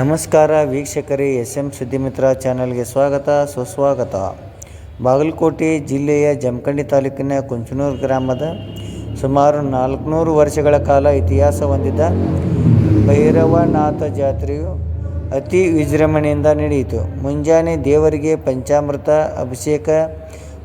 ನಮಸ್ಕಾರ ವೀಕ್ಷಕರೇ S M ಸುದ್ದಿಮಿತ್ರ ಚಾನಲ್ಗೆ ಸ್ವಾಗತ, ಸುಸ್ವಾಗತ. ಬಾಗಲಕೋಟೆ ಜಿಲ್ಲೆಯ ಜಮಖಂಡಿ ತಾಲೂಕಿನ ಕುಂಚನೂರು ಗ್ರಾಮದ ಸುಮಾರು ನಾಲ್ಕುನೂರು ವರ್ಷಗಳ ಕಾಲ ಇತಿಹಾಸ ಹೊಂದಿದ್ದ ಭೈರವನಾಥ ಜಾತ್ರೆಯು ಅತಿ ವಿಜೃಂಭಣೆಯಿಂದ ನಡೆಯಿತು. ಮುಂಜಾನೆ ದೇವರಿಗೆ ಪಂಚಾಮೃತ ಅಭಿಷೇಕ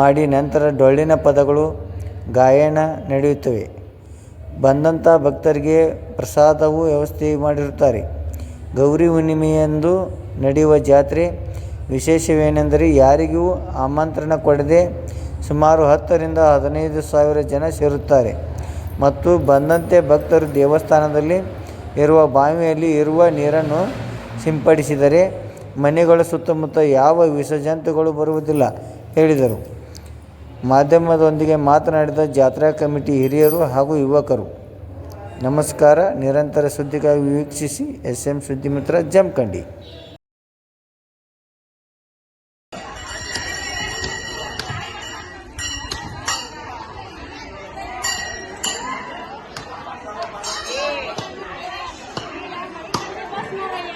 ಮಾಡಿ ನಂತರ ಡೊಳ್ಳಿನ ಪದಗಳು ಗಾಯನ ನಡೆಯುತ್ತವೆ. ಬಂದಂಥ ಭಕ್ತರಿಗೆ ಪ್ರಸಾದವು ವ್ಯವಸ್ಥೆ ಮಾಡಿರುತ್ತಾರೆ. ಗೌರಿ ಹುಣ್ಣಿಮೆಯಂದು ನಡೆಯುವ ಜಾತ್ರೆ. ವಿಶೇಷವೇನೆಂದರೆ ಯಾರಿಗೂ ಆಮಂತ್ರಣ ಕೊಡದೆ ಸುಮಾರು ಹತ್ತರಿಂದ ಹದಿನೈದು ಸಾವಿರ ಜನ ಸೇರುತ್ತಾರೆ. ಮತ್ತು ಬಂದಂತೆ ಭಕ್ತರು ದೇವಸ್ಥಾನದಲ್ಲಿ ಇರುವ ಬಾವಿಯಲ್ಲಿ ಇರುವ ನೀರನ್ನು ಸಿಂಪಡಿಸಿದರೆ ಮನೆಗಳ ಸುತ್ತಮುತ್ತ ಯಾವ ವಿಸರ್ಜಂತುಗಳು ಬರುವುದಿಲ್ಲ, ಹೇಳಿದರು. ಮಾಧ್ಯಮದೊಂದಿಗೆ ಮಾತನಾಡಿದ ಜಾತ್ರಾ ಕಮಿಟಿ ಹಿರಿಯರು ಹಾಗೂ ಯುವಕರು. ನಮಸ್ಕಾರ ನಿರಂತರ ಸುದ್ದಿಗಾಗಿ ವೀಕ್ಷಿಸಿ ಎಸ್ ಎಂ ಸುದ್ದಿಮಿತ್ರ ಜಮಖಂಡಿ ಇದು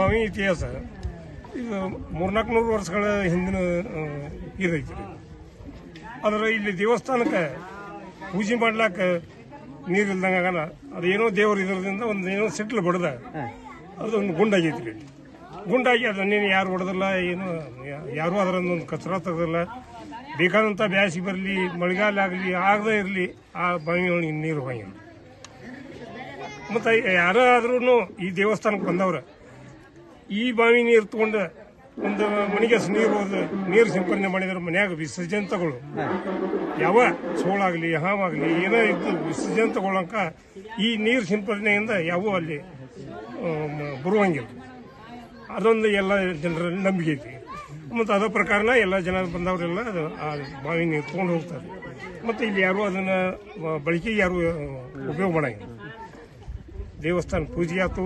ಬಾವಿ ಇತಿಹಾಸ. ಇದು ಮೂರ್ನಾಲ್ಕುನೂರು ವರ್ಷಗಳ ಹಿಂದಿನ ಇದೈತಿ. ರೀ ಆದ್ರೆ ಇಲ್ಲಿ ದೇವಸ್ಥಾನಕ್ಕೆ ಪೂಜೆ ಮಾಡ್ಲಾಕ ನೀರು ಇಲ್ದಂಗ ಆಗಲ್ಲ. ಅದೇನೋ ದೇವ್ರ ಇದ್ರದಿಂದ ಒಂದು ಏನೋ ಸಿಟ್ಲು ಬಡ್ದ. ಒಂದು ಗುಂಡಾಗೈತಿ ರೀ ಗುಂಡಾಗಿ ಅದನ್ನೇನು ಯಾರು ಹೊಡೆದಿಲ್ಲ ಏನು ಯಾರು ಅದರ ಅದರೊಂದೊಂದು ಕಚರ ತೆಗೆದಿಲ್ಲ. ಬೇಕಾದಂಥ ಬ್ಯಾಸಿ ಬರಲಿ ಮಳೆಗಾಲ ಆಗಲಿ ಆಗದೇ ಇರಲಿ ಆ ಬಾವಿ ಒಳಗೆ ನೀರು ಹೋಗಿಲ್ಲ ಮತ್ತು ಯಾರಾದ್ರೂ ಈ ದೇವಸ್ಥಾನಕ್ಕೆ ಬಂದವ್ರ ಈ ಬಾವಿ ನೀರು ತಗೊಂಡು ಒಂದು ಮನೆಗೆ ನೀರು ಹೋದ ನೀರು ಸಿಂಪಡಣೆ ಮಾಡಿದ್ರೆ ಮನ್ಯಾಗ ತಗೊಳ್ಳು. ಯಾವ? ಸೋಳಾಗಲಿ, ಹಾವಾಗಲಿ, ಏನೋ ಇದ್ದು ವಿಸರ್ಜನೆ ತಗೊಳ್ಳಂಕ ಈ ನೀರು ಸಿಂಪಡಣೆಯಿಂದ ಯಾವ ಅಲ್ಲಿ ಬರುವಂಗಿಲ್ಲ. ಅದೊಂದು ಎಲ್ಲ ಜನರ ನಂಬಿಕೆ ಐತಿ. ಮತ್ತು ಅದ ಪ್ರಕಾರನ ಎಲ್ಲ ಜನ ಬಂದವರೆಲ್ಲ ಅದು, ಆ ಬಾವಿ ನೀರು ತೊಗೊಂಡು ಹೋಗ್ತಾರೆ. ಮತ್ತು ಇಲ್ಲಿ ಯಾರು ಅದನ್ನು ಬಳಕೆಗೆ ಯಾರು ಉಪಯೋಗ ಮಾಡಂಗಿಲ್ಲ. ದೇವಸ್ಥಾನ ಪೂಜೆ ಆಯ್ತು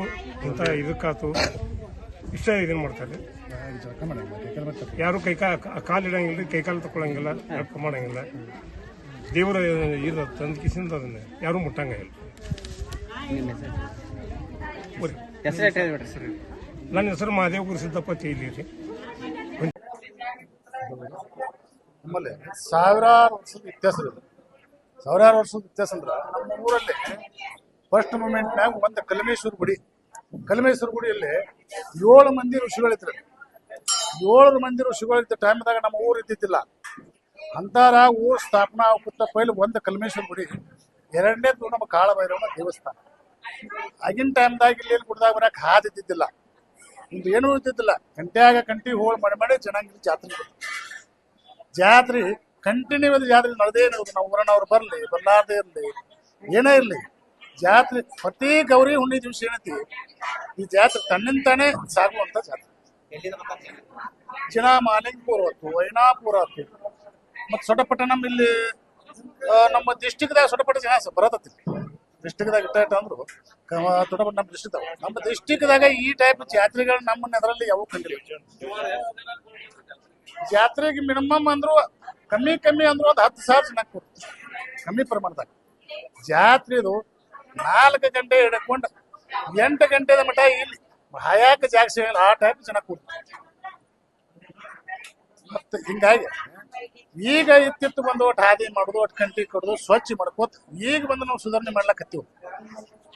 ಇಂಥ ಇದಕ್ಕಾತು. ಇಷ್ಟ ಇದನ್ನ ಮಾಡ್ತಾರೆ? ಯಾರು ಕೈ ಕಾ ಕಾಲು ಇಡಂಗಿಲ್ಲ ಕೈ ಕಾಲು ತಗೊಳಂಗಿಲ್ಲ ಜಳಕ ಮಾಡಂಗಿಲ್ಲ. ದೇವರ ಇರ ತಂದು ಕಿಸಿಂದ ಅದನ್ನ. ಯಾರು ಮುಟ್ಟಂಗಿಲ್ಲ. ನನ್ನ ಹೆಸರು ಮಹಾದೇವ ಗುರು ಸಿದ್ದಪ್ಪ ತೇಲಿ ರೀ. ನಮ್ಮಲ್ಲಿ ಸಾವಿರಾರು ವರ್ಷದ ವ್ಯತ್ಯಾಸ ಇದೆ. ಸಾವಿರಾರು ವರ್ಷದ ವ್ಯತ್ಯಾಸ ಅಂದ್ರೆ ನಮ್ಮ ಊರಲ್ಲಿ ಫಸ್ಟ್ ಮೂಮೆಂಟ್ನಾಗ ಒಂದು ಕಲಮೇಶ್ವರ ಗುಡಿ. ಕಲಮೇಶ್ವರ ಗುಡಿಯಲ್ಲಿ ಏಳು ಮಂದಿ ಋಷಿಗಳಿದ್ರು. ಏಳು ಮಂದಿ ಋಷಿಗಳಿದ್ದ ಟೈಮ್ದಾಗ ನಮ್ಮ ಊರು ಇದ್ದಿದ್ದಿಲ್ಲ. ಅಂತಾರ ಊರು ಸ್ಥಾಪನಾ ಕುತ್ತ ಪೈಲು ಒಂದು ಕಲಮೇಶ್ವರ ಗುಡಿ. ಎರಡನೇದು ನಮ್ಮ ಕಾಳಭೈರವನ ದೇವಸ್ಥಾನ. ಆಗಿನ ಟೈಮ್ದಾಗ ಇಲ್ಲಿ ಗುಡ್ದಾಗ ಬರಕ್ಕೆ ಹಾದಿ ಇದ್ದಿದ್ದಿಲ್ಲ. ಇಂದು ಏನೂ ಇದ್ದಿದ್ದಿಲ್ಲ. ಗಂಟೆಯಾಗ ಕಂಟಿ ಹೋಳು ಮಾಡಿ ಮಾಡಿ ಚೆನ್ನಾಗಿ ಜಾತ್ರೆ ಜಾತ್ರೆ ಕಂಟಿನ್ಯೂ ಜಾತ್ರೆ ನಡೆದೇ ಇರೋದು ನಾವು ಊರನವ್ರು ಬರಲಿ, ಬರ್ಲಾರ್ದೇ ಇರಲಿ, ಏನೇ ಇರಲಿ. ಜಾತ್ರೆ ಪ್ರತಿ ಗೌರಿ ಹುಣ್ಣಿ ದಿವಸ ಏನೈತಿ? ಈ ಜಾತ್ರೆ ತನ್ನಿಂತಾನೆ ಸಾಗುವಂತ ಜಾತ್ರೆ. ಚಿನ ಮಾಲಿಂಗ್ಪುರ ಆಯ್ತು ವೈನಾಪುರ ಆತು ಮತ್ತು ನಮ್ಮ ಇಲ್ಲಿ ನಮ್ಮ ಡಿಸ್ಟಿಕ್ದಾಗ ಸೊಟಪಟ್ಟ ಜನ ಬರತತಿ ಡಿಸ್ಟಿಕ್ದಾಗ ಇಟ್ಟ ಇಟ್ಟ ಅಂದ್ರು ದೊಡ್ಡಪಟ್ಟ ನಮ್ಮ ಡಿಸ್ಟಿಕ್ ನಮ್ಮ ಡಿಸ್ಟಿಕ್ದಾಗ ಈ ಟೈಪ್ ಜಾತ್ರೆಗಳು ನಮ್ಮನ್ನ ಅದರಲ್ಲಿ ಯಾವ ಕಂಡಿಲ್ಲ. ಜಾತ್ರೆಗೆ ಮಿನಿಮಮ್ ಅಂದ್ರು, ಕಮ್ಮಿ ಕಮ್ಮಿ ಅಂದ್ರು ಒಂದು ಹತ್ತು ಸಾವಿರ ಜನ ಕಮ್ಮಿ ಪ್ರಮಾಣದಾಗ. ಜಾತ್ರೆದು ನಾಲ್ಕು ಗಂಟೆ ಹಿಡ್ಕೊಂಡು ಎಂಟು ಗಂಟೆದ ಮಟ ಇಲ್ಲಿ. ಹಯಾಕ ಜಾಗ ಆ ಟೈಪ್ ಜನ ಕೂಡ ಮತ್ತೆ ಹಿಂಗಾಗಿ ಈಗ ಇತ್ತಿತ್ತು ಬಂದು ಒಟ್ಟು ಹಾದಿ ಮಾಡುದು, ಒಟ್ಟು ಕಂಟಿ ಕೊಡೋದು, ಸ್ವಚ್ಛ ಮಾಡ್ಕೋತ ಈಗ ಬಂದು ನಾವು ಸುಧಾರಣೆ ಮಾಡ್ಲಕತ್ತೀವಿ.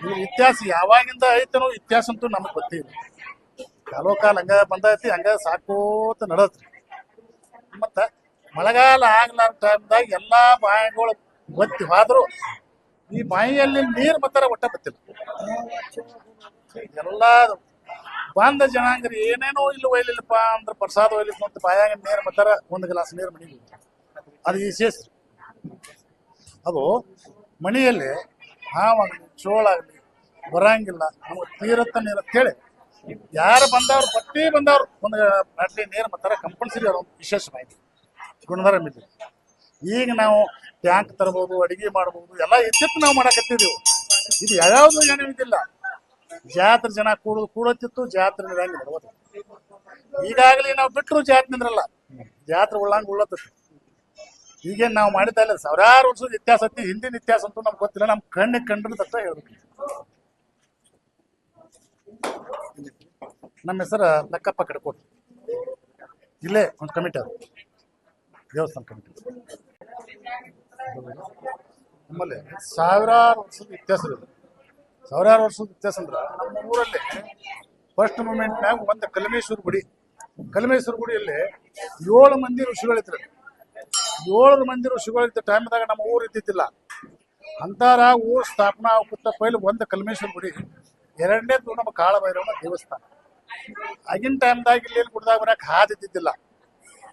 ಈ ಇತಿಹಾಸ ಯಾವಾಗಿಂದ ಐತನೋ ಇತಿಹಾಸ ಅಂತೂ ನಮಗೆ ಗೊತ್ತಿಲ್ಲ. ಕಾಲೋ ಕಾಲ ಹಂಗ ಬಂದೈತಿ, ಹಂಗ ಸಾಕೋತ ನಡತ್ರಿ ಮತ್ತ ಮಳೆಗಾಲ ಆಗ್ಲಾರ ಟೈಮ್ದಾಗ ಎಲ್ಲಾ ಬಾಯಿಗಳು ಗೊತ್ತಿ ಈ ಬಾಯಿಯಲ್ಲಿ ನೀರು ಬತ್ತಾರ ಒಟ್ಟ ಬತ್ತಿಲ್ಲ ಎಲ್ಲ ಬಂದ ಜನಾಂಗರು ಏನೇನೋ ಇಲ್ಲಿ ಒಯ್ಲಿಲ್ಲಪ್ಪ ಅಂದ್ರೆ ಪ್ರಸಾದ ಒಯ್ಲಿಪ್ಪ ಅಂತ ಬಾಯಾಗ ನೀರು ಬತ್ತಾರ ಒಂದು ಗ್ಲಾಸ್ ನೀರು ಮಣಿ ಅದು ವಿಶೇಷ. ಅದು ಮನೆಯಲ್ಲಿ ಹಾವಾಗಲಿ ಚೋಳಾಗಲಿ, ಬರಂಗಿಲ್ಲ ನಮಗೆ ತೀರತ್ತ ನೀರು ಅಂತೇಳಿ ಯಾರು ಬಂದವ್ರು ಪಟ್ಟಿ ಬಂದವ್ರು ಒಂದು ಬಾಟ್ಲಿ ನೀರು ಮತ್ತಾರ ಕಂಪಲ್ಸರಿ ಅವ್ರ ಒಂದು ವಿಶೇಷ ಮಾಹಿತಿ. ಗುಣಧರ ಈಗ ನಾವು ಟ್ಯಾಂಕ್ ತರಬಹುದು ಅಡಿಗೆ ಮಾಡಬಹುದು ಎಲ್ಲ ಎತ್ತಿತ್ತು ನಾವು ಮಾಡಕತ್ತಿದ್ದೆವು ಇದು ಯಾವ್ಯಾವ್ದು ಏನೂ ಇದಿಲ್ಲ. ಜಾತ್ರೆ ಜನ ಕೂಡ, ಕೂಡತ್ತಿತ್ತು, ಜಾತ್ರೆ ಅವತ್ತು. ಈಗಾಗಲೇ ನಾವು ಬಿಟ್ಟರು ಜಾತ್ರೆ ನಿಂದ್ರಲ್ಲ. ಜಾತ್ರೆ ಉಳ್ಳಂಗ ಉಳ್ಳತ್ತೈತಿ. ಈಗೇನು ನಾವು ಮಾಡಿದ್ದ ಇಲ್ಲ. ಸಾವಿರಾರು ವರ್ಷದ ಇತಿಹಾಸ ಐತಿ. ಹಿಂದಿನ ಇತಿಹಾಸ ಅಂತೂ ನಮ್ಗೆ ಗೊತ್ತಿಲ್ಲ. ನಮ್ಮ ಕಣ್ಣಿಗೆ ಕಂಡ್ರೆ ತಕ್ಕ ಹೇಳ್ಬೇಕು. ನಮ್ಮ ಹೆಸರು ಲಕ್ಕಪ್ಪ ಕಡ್ಕೋಟ್. ಇಲ್ಲೇ ಒಂದು ಕಮಿಟಿ ಅದು. ದೇವಸ್ಥಾನ ಕಮಿಟಿ ನಮ್ಮಲ್ಲಿ ಸಾವಿರಾರು ವರ್ಷದ ವ್ಯತ್ಯಾಸ ಇದೆ. ಸಾವಿರಾರು ವರ್ಷದ ವ್ಯತ್ಯಾಸ ಅಂದ್ರೆ ನಮ್ಮ ಊರಲ್ಲಿ ಫಸ್ಟ್ ಮೂಮೆಂಟ್ನಾಗ ಒಂದು ಕಲಮೇಶ್ವರ ಗುಡಿ. ಕಲಮೇಶ್ವರ ಗುಡಿಯಲ್ಲಿ ಏಳು ಮಂದಿ ಋಷಿಗಳಿದ್ರು. ಏಳು ಮಂದಿ ಋಷಿಗಳಿದ್ದ ಟೈಮ್ದಾಗ ನಮ್ಮ ಊರು ಇದ್ದಿದ್ದಿಲ್ಲ. ಅಂತಾರ ಊರು ಸ್ಥಾಪನಾ ಆಗುತ್ತ ಪೈಲು ಒಂದು ಕಲಮೇಶ್ವರ ಗುಡಿ. ಎರಡನೇದು ನಮ್ಮ ಕಾಳಭೈರವನ ದೇವಸ್ಥಾನ. ಆಗಿನ ಟೈಮ್ದಾಗ ಇಲ್ಲಿ ಗುಡ್ದಾಗ ಬರಕ್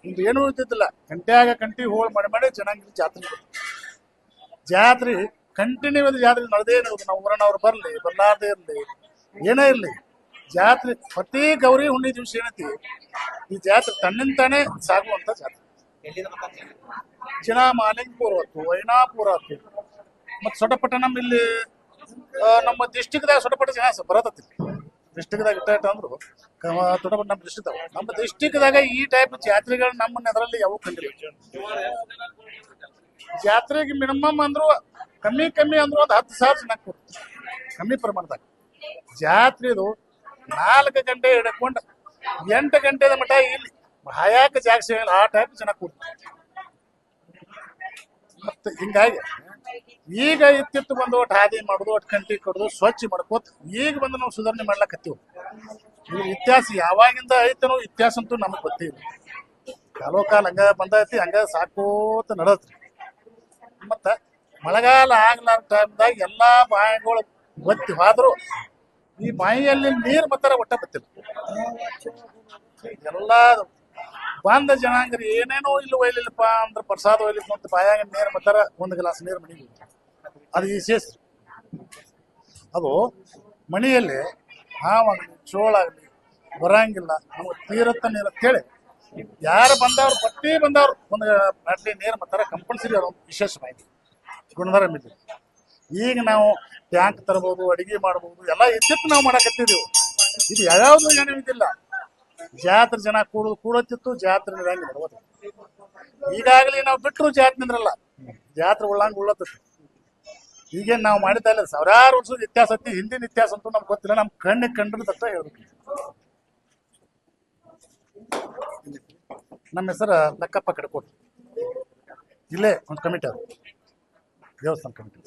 ಇಂದು ಏನೂ ಉಳಿತಿದ್ದಿಲ್ಲ ಗಂಟ್ಯಾಗ ಕಂಟಿ ಹೋಳ್ ಮಾಡಿ ಮಾಡಿ ಚೆನ್ನಾಗಿ ಜಾತ್ರೆ. ಜಾತ್ರೆ ಕಂಟಿನ್ಯೂ ಜಾತ್ರೆ ನಡೆದೇ ಇರೋದು ನಾವು ಊರನವ್ರು ಬರಲಿ, ಬರ್ಲಾರ್ದೇ ಇರಲಿ, ಏನೇ ಇರಲಿ. ಜಾತ್ರೆ ಪ್ರತಿ ಗೌರಿ ಹುಣ್ಣಿ ದಿವಸ ಏನೈತಿ, ಈ ಜಾತ್ರೆ ತನ್ನಿಂತಾನೇ ಸಾಗುವಂತ ಜಾತ್ರೆ. ಚಿನಾ ಮಾಲಿಂಗ್ಪುರ ಹೊತ್ತು ವೈನಾಪುರ ಆತು ಮತ್ತು ನಮ್ಮ ಇಲ್ಲಿ ನಮ್ಮ ಡಿಸ್ಟಿಕ್ದಾಗ ಸೊಟಪಟ್ಟ ಜನ ಬರತೈತಿ. ಡಿಸ್ಟಿಕ್ದಾಗ ಇಟ್ಟ ಅಂದ್ರು. ದೊಡ್ಡ ನಮ್ಮ ಡಿಸ್ಟಿಕ್ ನಮ್ಮ ಡಿಸ್ಟಿಕ್ದಾಗ ಈ ಟೈಪ್ ಜಾತ್ರೆಗಳು ನಮ್ಮ ಅದರಲ್ಲಿ ಯಾವ ಕಂಡಿಲ್ಲ. ಜಾತ್ರೆಗೆ ಮಿನಿಮಮ್ ಅಂದ್ರು, ಕಮ್ಮಿ ಕಮ್ಮಿ ಅಂದ್ರು ಒಂದು ಹತ್ತು ಸಾವಿರ ಜನ ಕೊಡ್ತಾರೆ ಕಮ್ಮಿ ಪ್ರಮಾಣದಾಗ. ಜಾತ್ರೆದು ನಾಲ್ಕು ಗಂಟೆ ಹಿಡ್ಕೊಂಡು ಎಂಟು ಗಂಟೆದ ಮಟ್ಟ ಇಲ್ಲಿ. ಹಾಯಾಕ ಜಾಗ ಆ ಟೈಪ್ ಜನ ಕೊಡ್ತಾರೆ ಮತ್ತೆ ಹಿಂಗಾಗಿ ಈಗ ಇತ್ತಿತ್ತು ಬಂದು ಒಟ್ಟು ಹಾದಿ ಮಾಡುದು, ಒಟ್ಟು ಕಂಟಿ ಕೊಡುದು, ಸ್ವಚ್ಛ ಮಾಡ್ಕೋತ ಈಗ ಬಂದು ನಾವು ಸುಧಾರಣೆ ಮಾಡ್ಲಕತ್ತೀವಿ. ಈ ಇತಿಹಾಸ ಯಾವಾಗಿಂದ ಐತನೋ ಇತಿಹಾಸ ಅಂತೂ ನಮಗೆ ಗೊತ್ತಿಲ್ಲ ಕಾಲೋ ಕಾಲ ಹಂಗ ಬಂದೈತಿ, ಹಂಗ ಸಾಕೋತ ನಡತ್ರಿ ಮತ್ತ ಮಳೆಗಾಲ ಆಗ್ಲಾರ ಟೈಮ್ದಾಗ ಎಲ್ಲಾ ಬಾಯಿಗಳು ಗೊತ್ತಿ ಹೋದ್ರು, ಈ ಬಾಯಿಯಲ್ಲಿ ನೀರು ಬತ್ತಾರ ಒಟ್ಟ ಬತ್ತಿಲ್ಲ. ಎಲ್ಲಾ ಬಂದ ಜನಾಂಗರಿ ಏನೇನೋ ಇಲ್ಲಿ ಒಯ್ಲಿಲ್ಲಪ್ಪ ಅಂದ್ರೆ ಪ್ರಸಾದ ಒಯ್ಲಿಪ್ಪ ಅಂತ ಬಾಯಾಗ ನೀರು ಬರ್ತಾರ ಒಂದು ಗ್ಲಾಸ್ ನೀರು ಮನೆಗೆ ಅದು ವಿಶೇಷ. ಅದು ಮನೆಯಲ್ಲಿ ಹಾವಾಗಲಿ, ಚೋಳಾಗಲಿ, ಬರಂಗಿಲ್ಲ, ನಮಗೆ ತೀರತ್ತ ನೀರು ಅಂತೇಳಿ ಯಾರು ಬಂದವ್ರು, ಪಟ್ಟಿ ಬಂದವ್ರು, ಒಂದು ಬಾಟ್ಲಿ ನೀರು ಬರ್ತಾರ ಕಂಪಲ್ಸರಿ ಅವರು ವಿಶೇಷ ಮಾಹಿತಿ. ಗುಣಧರ ಮಿತಿ ಈಗ ನಾವು ಟ್ಯಾಂಕ್ ತರಬಹುದು ಅಡಿಗೆ ಮಾಡಬಹುದು ಎಲ್ಲ ಎತ್ತಿತ್ತು ನಾವು ಮಾಡಕತ್ತಿದ್ದೀವಿ. ಇದು ಯಾವ್ಯಾವ್ದು ಏನೂ ಇದಿಲ್ಲ ಜಾತ್ರೆ ಜನ ಕೂಡ ಕೂಡತ್ತಿತ್ತು, ಜಾತ್ರೆ ನಡೆಯಂಗಿಲ್ಲ. ಈಗಾಗಲೇ ನಾವು ಬಿಟ್ಟರು ಜಾತ್ರೆ ನಿಂದ್ರಲ್ಲ. ಜಾತ್ರೆ ಉಳ್ಳಂಗೆ ಉಳ್ಳತ್ತಿತ್ತು ಈಗೇನು ನಾವು ಮಾಡಿದ್ದ ಇಲ್ಲ ಸಾವಿರಾರು ವರ್ಷದ ಇತಿಹಾಸ ಐತಿ, ಹಿಂದಿನ ಇತಿಹಾಸ ಅಂತೂ ನಮ್ಗೆ ಗೊತ್ತಿಲ್ಲ ನಮ್ಮ ಕಣ್ಣಿಗೆ ಕಂಡ್ರೆ ತಕ್ಕ ಹೇಳ್ಬೇಕು. ನಮ್ಮ ಹೆಸರು ಲಕ್ಕಪ್ಪ ಕಡ್ಕೋಟ್. ಇಲ್ಲೇ ಒಂದು ಕಮಿಟಿ ಅದು. ದೇವಸ್ಥಾನ ಕಮಿಟಿ